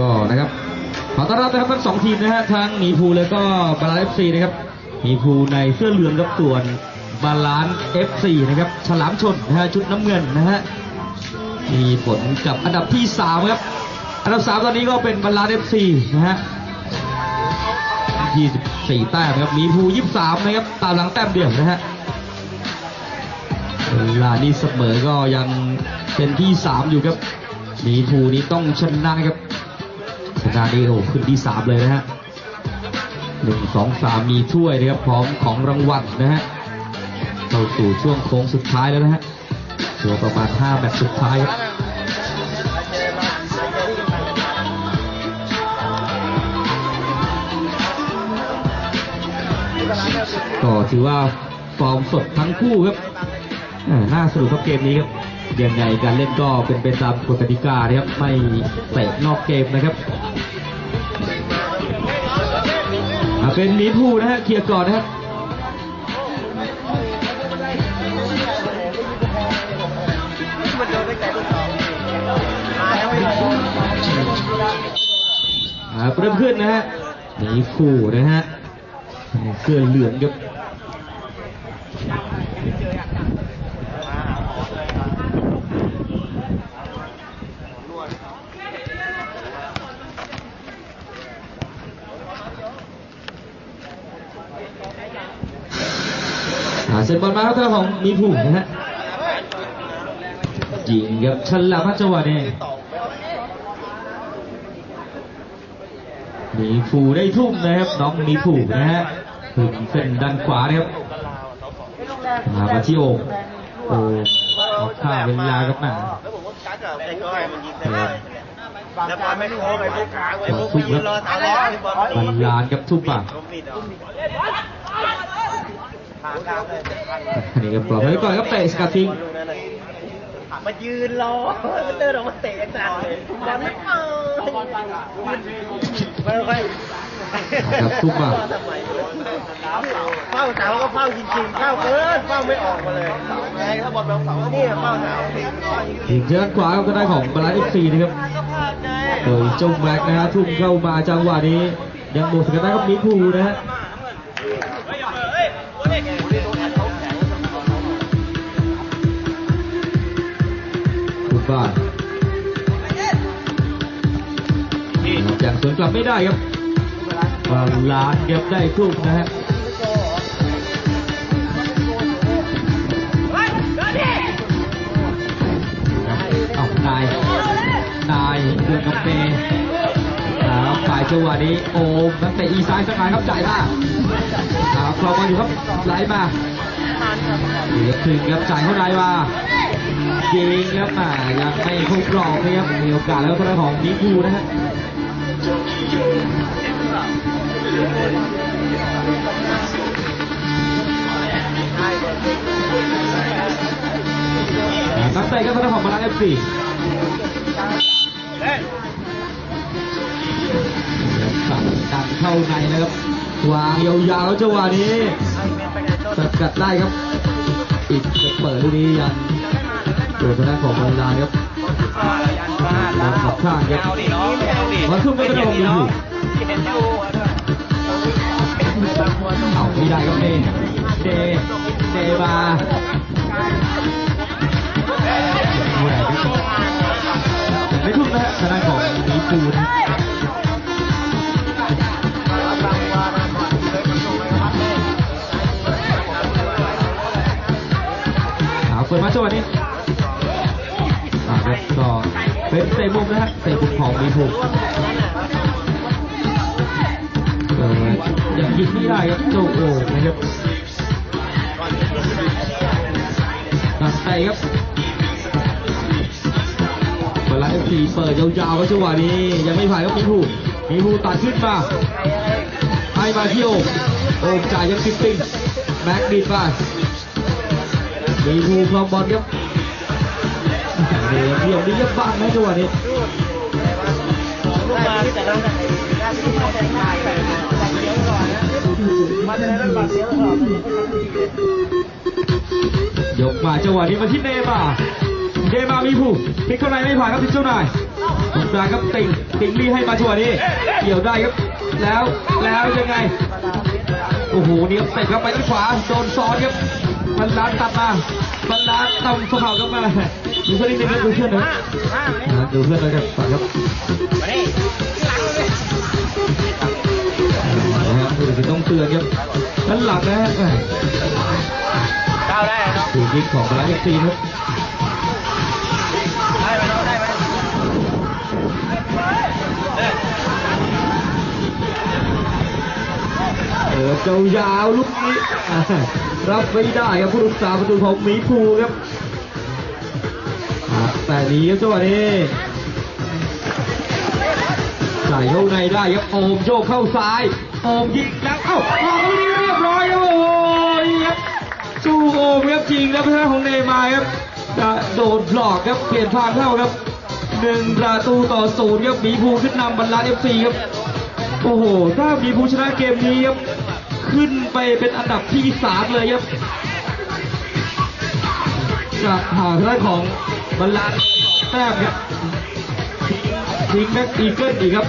ก็นะครับขอต้อนรับนะครับทั้งสองทีมนะฮะทั้งหมีภูแล้วก็บาลานเอฟซีนะครับหมีภูในเสื้อเหลืองกับส่วนบาลานเอฟซีนะครับฉลามชนนะฮะชุดน้ำเงินนะฮะมีผลกับอันดับที่สามครับอันดับสามตอนนี้ก็เป็นบาลานเอฟซีนะฮะ24แต้มครับมีภู23นะครับตามหลังแต้มเดียวนะฮะเวลานี้เสมอก็ยังเป็นที่ 3 อยู่ครับมีภูนี้ต้องชนะครับ ชนะนี่โอ้ขึ้นที่3เลยนะฮะหนึ่งสองสามมีถ้วยนะครับพร้อมของรางวัลนะฮะเข้าสู่ช่วงโค้งสุดท้ายแล้วนะฮะเหลือประมาณ5แมตช์สุดท้ายครับก็ถือว่าฟอร์มสดทั้งคู่ครับน่าสนุกครับเกมนี้ครับ ยังไงการเล่นก็เป็นไปตามกฎกติกานะครับไม่เตะนอกเกมนะครับเป็นหมีภูนะฮะเคลียร์ก่อนนะครับเริ่มขึ้นนะฮะหมีภูนะฮะเสื้อเหลืองครับ เซนบอลมาครับทางของมีผูนะฮะยิงครับฉลามพัชวานี่มีผูได้ทุ่มนะครับน้องมีผูนะฮะถึงเส้นด้านขวานะครับมามาที่โอ่งโอ่งเอาข้ามเวลาครับหนาแล้วผมก็กักอะไอ้ก้อยมันยิงไปแล้วแล้วบอลไม่โค้งไอ้พวกกลางไอ้พวกยืนรอตามล้อไอ้บอลบอลลานครับทุ่มป่ะผมปิดเอาทางกลางเลย อันนี้ก็ปล่อยไว้ก่อนครับเตะสกัดทิ้งลูกนั้นน่ะมายืนรอมันเดินออกมาเตะกันจังเลยบอลไม่เปิดไม่ค่อยครับทุ่มป่ะทำไมเฝ้าเสาก็เฝ้าจริงๆเฝ้าเกินเฝ้าไม่ออกมาเลยแรงถ้าบอลไปเสาเนี่ยเฝ้าเสาเฝ้าจริงยิงเจอด้านขวาครับก็ได้ของบาลานเอฟซีนะครับๆก็พลาดไงโดยเจ้าแม็กนะฮะทุ่มเข้ามาจังหวะนี้ ยังหมดสกัดได้ครับมีภูนะฮะ บ้านอย่างสวนกลับไม่ได้ครับบาลานเก็บได้ทุกนะฮะเอานาย นายเดือนกับเปครับฝ่ายจังหวะนี้โอมนักเตะอีซ้ายสักหน่อยครับจ่ายหน้าครับคลองมาอยู่ครับไหลมาเหลือถึงครับจ่ายเข้าในมา ยิงครับมายังไม่ครบรอบนะครับมีโอกาสแล้วก็ได้ของนิคูนะฮะนักเตะก็ทางด้านของบาลานเอฟซีตัดเข้าในนะครับ วางยาวๆแล้วจังหวะนี้สกัดได้ครับ อีกจะเปิดลูกนี้ยัง ตัวทางด้านของบอลลานครับบอลขับข้างครับมาทุ่มก็กระโดดอยู่เอาไม่ได้ครับเดเดเดมาไม่ทุ่มนะฮะทางด้านของนีฟูนะเอาเปิดมาจังหวะนี้ อ่าครับก็เป็นเตะมุมนะฮะเตะมุมของมีภูเออยังยิงไม่ได้ครับโจโอนะครับตัดเตะครับเวลาเอฟซีเปิดยาวๆก็จังหวะนี้ ยังไม่ผ่านครับมีภูมีภูตัดขึ้นมาให้มาที่โอมโอมจ่ายยังคิปปิ้งแบ็กดีดไปมีภูครองบอลครับ เดี๋ยวเดี่ยวนี้ยับบ้างนะจังหวะนี้มาแต่ละมาแต่ละบัตรเสียก่อนยกมาจังหวะนี้มาที่เนมาเนมามีภูพลิกเข้าในไม่ผ่านครับทิศเจ้านายกลางครับติงติงลี่ให้มาจังหวะนี้เกี่ยวได้ครับแล้วแล้วยังไงโอ้โหนี่ครับเตะเข้าไปที่ขวาโดนซ้อนครับบรรลัดตัดมาบรรลัดต้องสข่าเข้ามา ดูเพื่อนนิดนึงครับดูเพื่อนนะนะดูเพื่อนเลยครับก่อนครับนะครับผู้ตัดสินต้องเตือนครับด้านหลังนะฮะก้าวได้เนาะถูกยิงของบรรลัดเอฟซีครับได้ไหมเนาะได้ไหมเออเจ้ายาวลูกนี้อ่ารับไม่ได้ครับผู้รักษาประตูของหมีภูครับ แต่หนี้ครับจังหวะนี้ใส่เข้าในได้ครับโอมโยกเข้าซ้ายโอมยิงแล้วเอ้าออกลูกนี้เรียบร้อยครับโอ้ยครับสู้โอมครับจริงแล้วพื่อนของเนมาครับจะโดดหลอกครับเปลี่ยนทางเข้าครับหนึ่งประตูต่อศูนย์ครับมีภูขึ้นนำบรรลัดเอฟซีครับโอ้โหถ้ามีผู้ชนะเกมนี้ครับขึ้นไปเป็นอันดับที่สามเลยครับจากหาทางด้านของ บรรลันแต้มครับทิ้งแม็กอีเกิลอีกครับ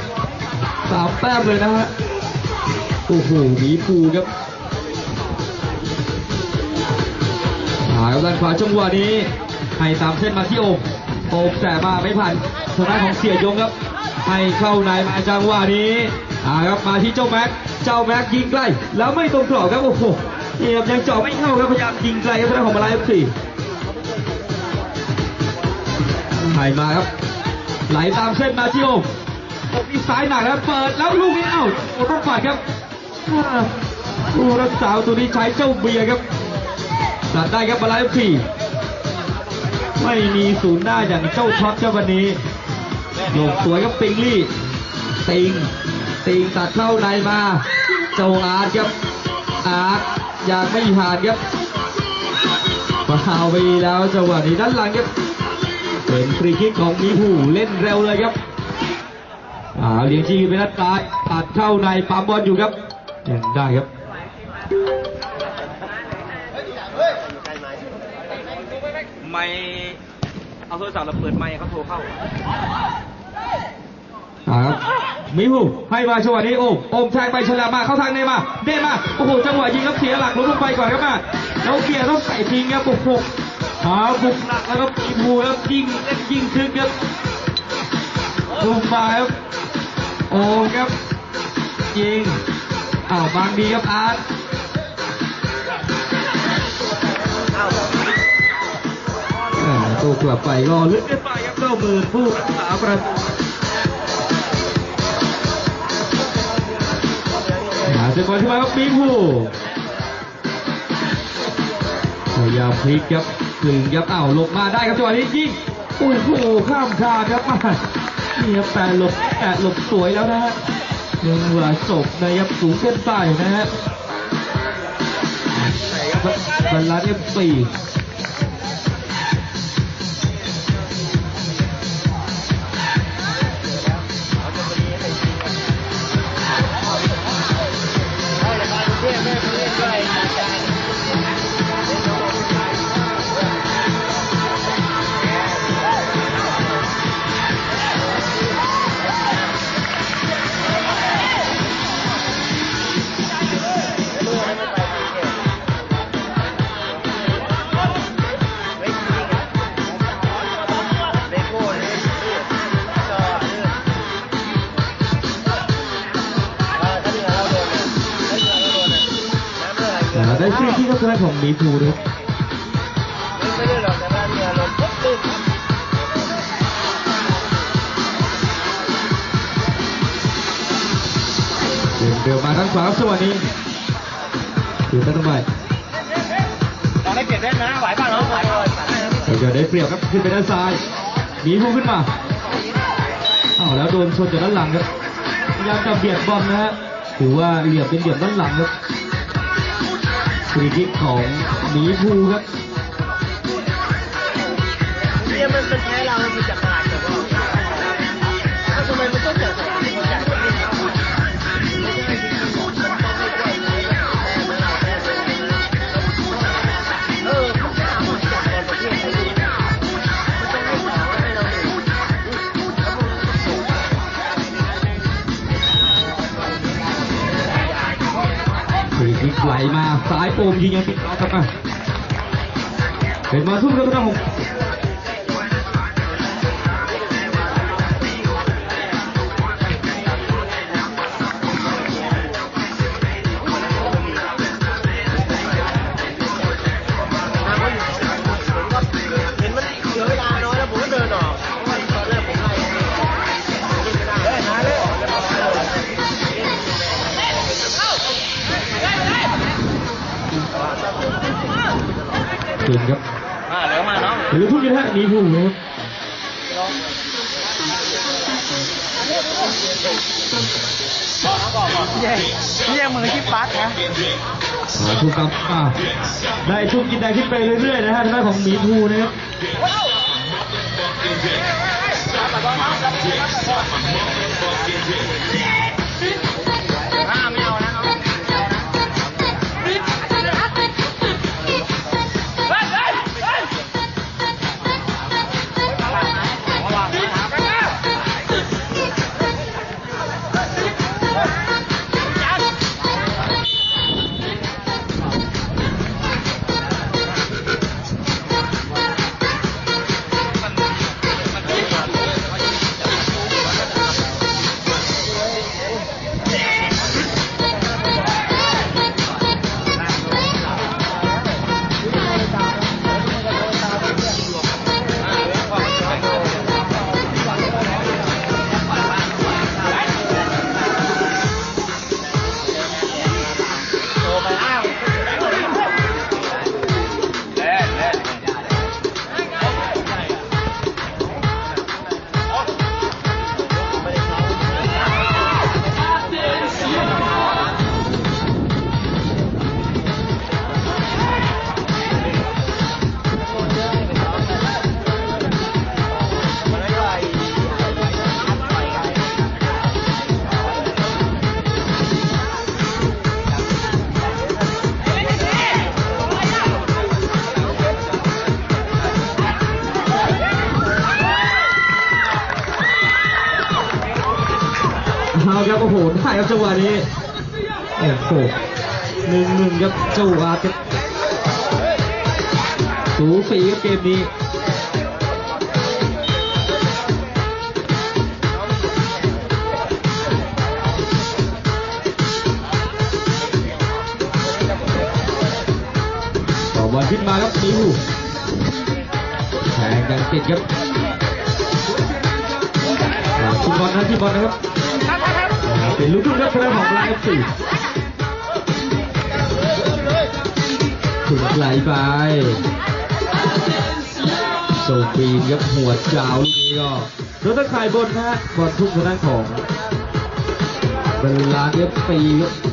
สามแต้มเลยนะฮะโอ้โหหมีภูครับหาด้านขวาจังหวะนี้ให้ตามเส้นมาที่โอมโอมแต่มาไม่ผ่านทางด้านของเสียยงครับ ให้เข้าในมาจังหวะนี้อ่าครับมาที่เจ้าแม็ก เจ้าแม็กยิงใกล้ แล้วไม่ตรงกรอบครับโอ้โหนี่ครับยังเจาะไม่เข้าครับพยายามยิงไกลครับทางด้านของมาลายเอฟซี ไถ่มาครับ ไหลตามเส้นมาที่โอมโอมอีซ้ายหนักแล้วเปิดแล้วลูกนี้เอ้าโอ้ต้องปัดครับผู้รักษาตัวนี้ใช้เจ้าเบียร์ครับตัดได้ครับมาลายเอฟซีไม่มีศูนย์หน้าอย่างเจ้าท็อปเจ้าวันนี้โยกสวยครับติงลี่ติงติงตัดเข้าในมา เจ้าอาร์ตครับอาร์ตอยากไม่ผ่านครับฟาวไปแล้วจังหวะนี้ด้านหลังครับ เป็นฟรีคิกของมีหูเล่นเร็วเลยครับอ่าเลี้ยงจีไปด้านซ้ายตัดเข้าในปั๊มบอลอยู่ครับยังได้ครับไม่เอาโทรศัพท์เราเปิดไมค์เขาโทรเข้าอ่าครับมิฮูให้มาจังหวะนี้โอมโอมแทงไปฉลามมาเข้าทางเนมาเนมาโอ้โหจังหวะยิงครับเสียหลักล้มลงไปก่อนครับมาแล้วเกียร์ต้องใส่ทิ้งครับโอ้โห หาบุกหนักแล้วครับมิฮูครับยิงเล่นยิงถึงครับลงมาครับโอมครับยิงอ้าวบางดีครับอาร์ตตัวกลับไปรอลึกได้ไปครับเก้าหมื่นผู้รักษาประตูหาเซบอลขึ้นมาครับมีผู้พยายามพลิกครับ กลึงครับอ้าวหลบมาได้ครับจังหวะนี้ยิงโอ้โหข้ามคานครับมานี่ครับแต่หลบแต่หลบสวยแล้วนะฮะยังเหลือศพนะครับสูงเกินใต้นะฮะบรรลัดเอฟซี ที่ก็คือของมีภูนะครับไม่ได้หรอกแต่ว่ามีอารมณ์ปุ๊บปุ๊บเดินเดินมาด้านขวาครับจังหวะนี้ถือไปตรงไปตอนได้เปลี่ยนได้นะไหวป่ะน้องไหวป่ะเดี๋ยวได้เปรียบครับขึ้นไปด้านซ้ายหมีภูขึ้นมาอ้าวแล้วโดนชนจากด้านหลังครับพยายามจะเบียดบอลนะฮะถือว่าเหลี่ยมเป็นเหลี่ยมด้านหลังครับ ฟรีคิกของหมีภูครับ เนี่ยมันเป็นแพ้เรามันจากตลาดายโอมยิงยังติดเอากลับมาเป็นมาทุ่มครับทา เก่งครับ มาเหลือมาเนาะหรือพูดกันฮะหนีผู้ครับแย่แย่มือที่ปัดนะหาทุกครับอ่าได้ทุกกินได้ขึ้นไปเรื่อยๆนะฮะทางด้านของหมีภูนะครับ จังหวะนี้โอ้โหหนึ่งหนึ่งครับเจังหวะครับสูสีครับเกมนี้ต่อบอลขึ้นมาครับนิวแทงกันติดครับทีมบอลนะทีมบอลนะครับ เป็นลูกทุ่งครับคะแนนของไลฟ์สี่ถึงไหลไปโซฟีนครับหัวเจ้าลูกนี้ก็รถตะข่ายบนนะฮะบอลทุ่งทางด้านของเบลลานเอฟซีครับ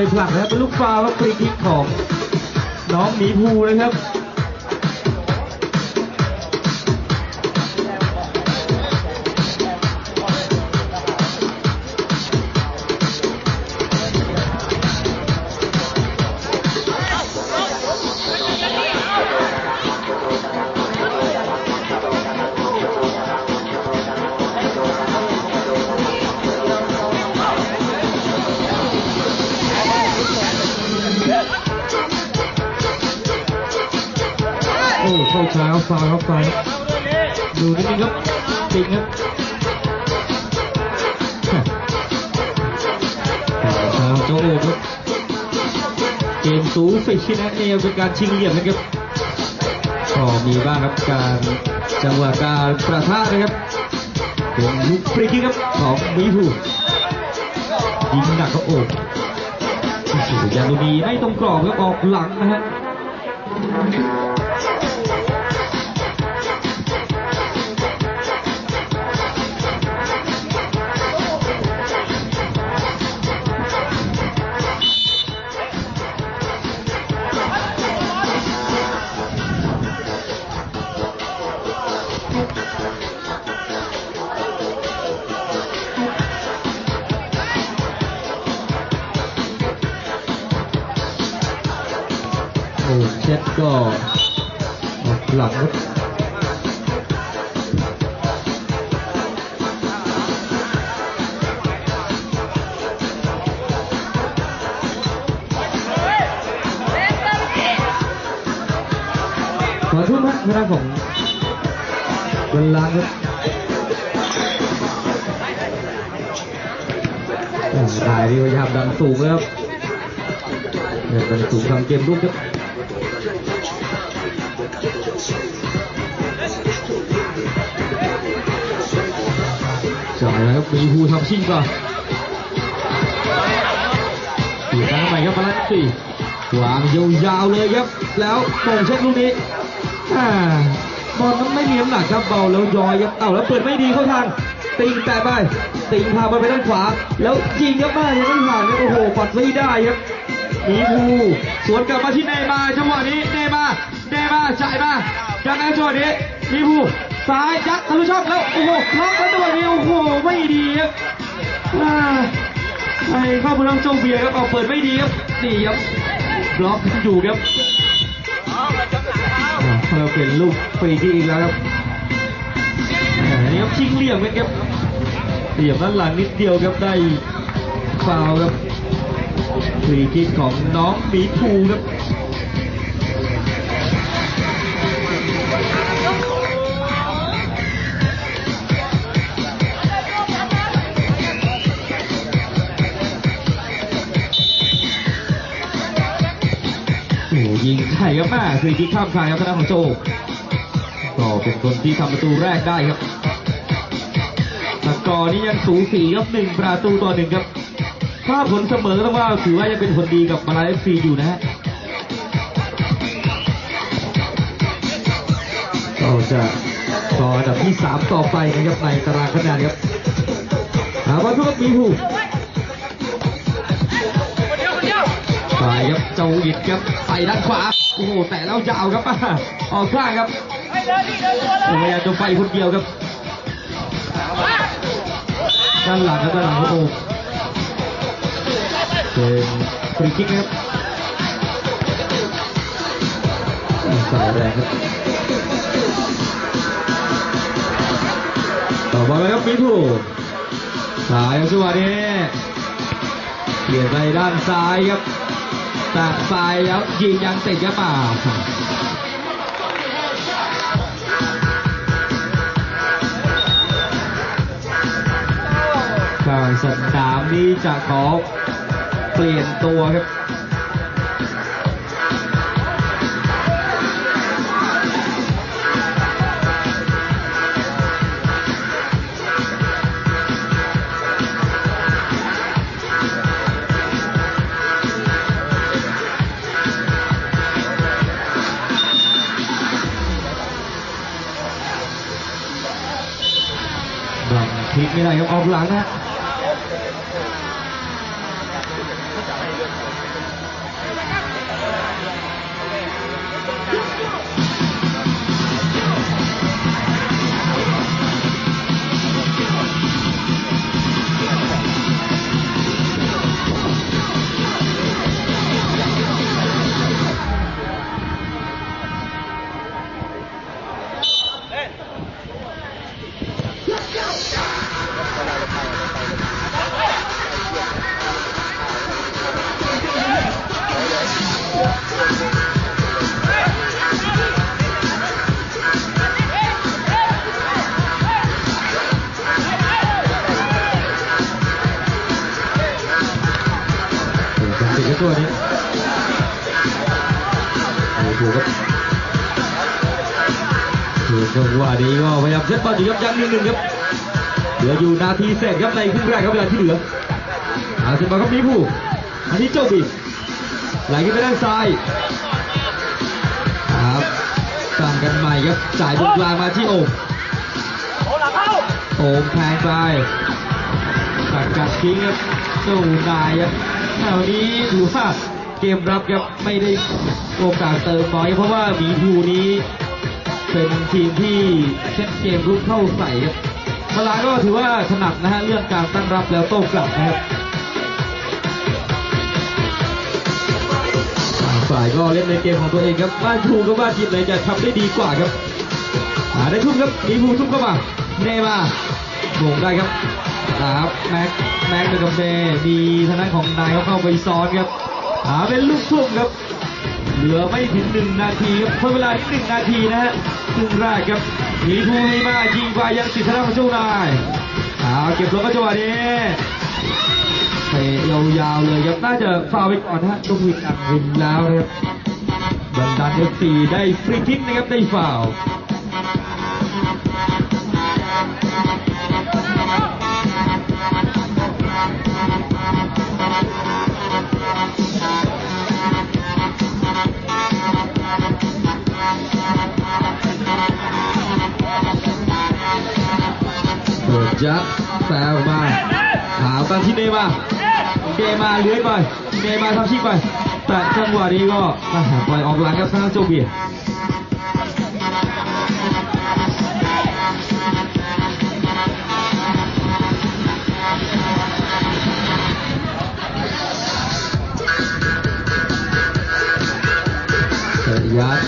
ไปผลักนะครับเป็นลูกฟาวล์ครับฟรีคิกของน้องหมีภูนะครับ เข้าช้าฟาวครับฟาวดูนิดนึงครับจริงครับฟาวเจ้าโอ้ครับเกมสูสีนะเนี่ยเป็นการชิงเหลี่ยมนะครับก็มีบ้างครับการจังหวะการประทะนะครับเป็นลูกฟรีคิกครับของมีภูยิงหนักก็โอ้โอ้โหยาลูนีไม่ตรงกรอบครับออกหลังนะฮะ โอ้นายนี่พยายามดันสูงแล้วครับดันสูงทำเกมรุกครับจ่ายแล้วครับมีฮูทำชิงก่อนสี่ครั้งใหม่ครับพลังสี่วางยาวๆเลยครับ แล้วโป่งเช็คลูกนี้อ่าบอลมันไม่มีน้ำหนักครับเบาแล้วยอยครับเอ้าแล้วเปิดไม่ดีเข้าทางติงแตะไป ติงพาบอลไปด้านขวา แล้วยิงครับบ้านยังไม่ผ่านครับโอ้โหปัดไม่ได้ครับมีภูสวนกลับมาที่เนมาจังหวะนี้เนมาเนมาจ่ายมาจากนั้นจังหวะนี้มีภูซ้ายยัดทะลุช่องแล้วโอ้โหล็อกแล้วจังหวะนี้โอ้โหไม่ดีครับอ่าไอ้เข้าพลังโจเบียร์ครับเอาเปิดไม่ดีครับนี่ครับบล็อกอยู่ครับอ่าเราเป็นลูกฟรีที่อีกแล้วครับอันนี้ครับชิงเหลี่ยมกันครับ เหลี่ยมด้านหลังนิดเดียวครับได้ฟาวครับฟรีคิกของน้องหมีภูครับโอ้โหยิงไข่ครับแม่ฟรีคิกข้ามคานครับทางด้านของโจก็เป็นคนที่ทำประตูแรกได้ครับ กอร์นี้ยังสูสีครับหนึ่งประตูต่อหนึ่งครับ ถ้าผลเสมอต้องว่าถือว่ายังเป็นผลดีกับมาลาเอฟซีอยู่นะฮะก็จะต่ออันดับที่ 3 ต่อไปนะครับในตารางคะแนนครับหาว่าทุกมีหูไปครับเจ้าอิดครับไปด้านขวาโอ้โหแต่แล้วยาครับออกข้างครับพยายามจะไปคนเดียวครับ ด้านหลังครับด้านหลังโอ้โหเป็นฟรีคิกนะครับสายแรงครับต่อบอลไปครับมิทูสายจังหวะนี้เปลี่ยนไปด้านซ้ายครับแตะซ้ายแล้วยิงยังติดครับมา สนามนี้จะขอเปลี่ยนตัวครับบังไม่ได้ครับออกหลังนะ จังหวะนี้ก็พยายามเซตบอลอยู่ครับยังหนึ่งหนึ่งครับเหลืออยู่นาทีเศษครับในครึ่งแรกครับเวลาที่เหลืออาเซตบอลครับมีผู้อันนี้เจ้าบีไหลขึ้นไปด้านซ้ายครับตั้งกันใหม่ครับจ่ายตรงกลางมาที่โอมโอมแทงไปตัดกัดทิ้งครับสู้นายครับแถวนี้ถือว่าเกมรับครับไม่ได้โอกาสเติมน้อยเพราะว่ามีภูนี้ เป็นทีมที่เช็ดเกมรุกเข้าใส่ครับมาลาก็ถือว่าถนัดนะฮะเรื่องการตั้งรับแล้วโต้กลับนะครับฝ่ายก็เล่นในเกมของตัวเองครับบ้านทูกับบ้านทีมไหนจะทำได้ดีกว่าครับหาได้ทุ่มครับมีภูทุ่มเข้ามาเนมาโด่งได้ครับครับแม็กแม็กเป็นกับเดดีทางด้านของนายเขาเข้าไปซ้อนครับหาเป็นลูกทุ่มครับ เหลือไม่ถึงหนึ่งนาทีครับเพิ่มเวลาอีกหนึ่งนาทีนะฮะ ครึ่งแรกครับมีภูมีมายิงไปยังสิทธนาของเจ้านายเอาเก็บลงก็จังหวะนี้เตะยาวๆเลยครับน่าจะฟาวไปก่อนฮะลูกวิดอังวินแล้วนะครับบรรดาเอฟซีได้ฟรีคิกนะครับได้ฟาว ยัดแซวมาหาตามที่เนมาเนมาเลื้อยไปเนมาทำชิกไป แต่จังหวะนี้ก็มาหาปล่อยออกหลังครับทางโจเบียร์เปิดยัด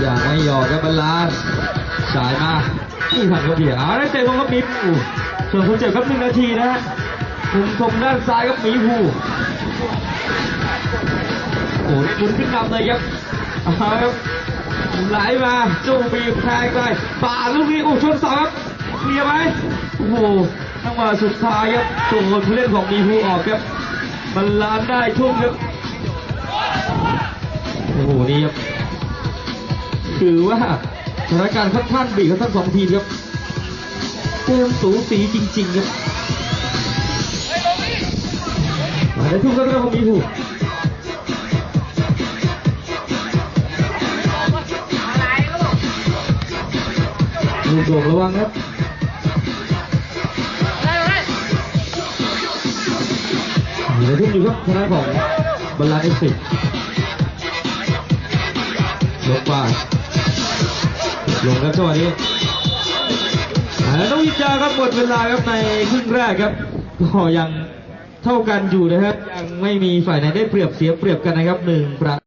อย่างไม่หยอกครับบอลลานสายมานี่ทางโจเบียร์เอาได้เตะบอลครับมีภู ส่วนคนเจ็บครับหนึ่งนาทีนะฮะมุมชมด้านซ้ายครับมีภูโอ้โหหมุนขึ้นนำเลยครับเอาครับไหลมาจูบีแทงไปป่าลูกนี้โอ้ชนเสาครับเคลียร์ไหมโอ้โหจังหวะสุดท้ายครับส่งคนผู้เล่นของมีฮูออกครับบรรลานได้ทุ่มครับโอ้โหนี่ครับถือว่าสถานการณ์ค่อนข้างบีบครับทั้งสองทีมครับ เกมสูสีจริง ๆ ครับมาได้ทุ่มก็เรื่องของมีฮูลูกโด่งระวังครับมีอะไรทุ่มอยู่ครับทางด้านของบอลลานเอฟซีลงไปลงครับจังหวะนี้ แล้วต้องวิจารณ์ครับหมดเวลาครับในครึ่งแรกครับก็ยังเท่ากันอยู่นะครับ ยังไม่มีฝ่ายไหนได้เปรียบเสียเปรียบกันนะครับหนึ่งประ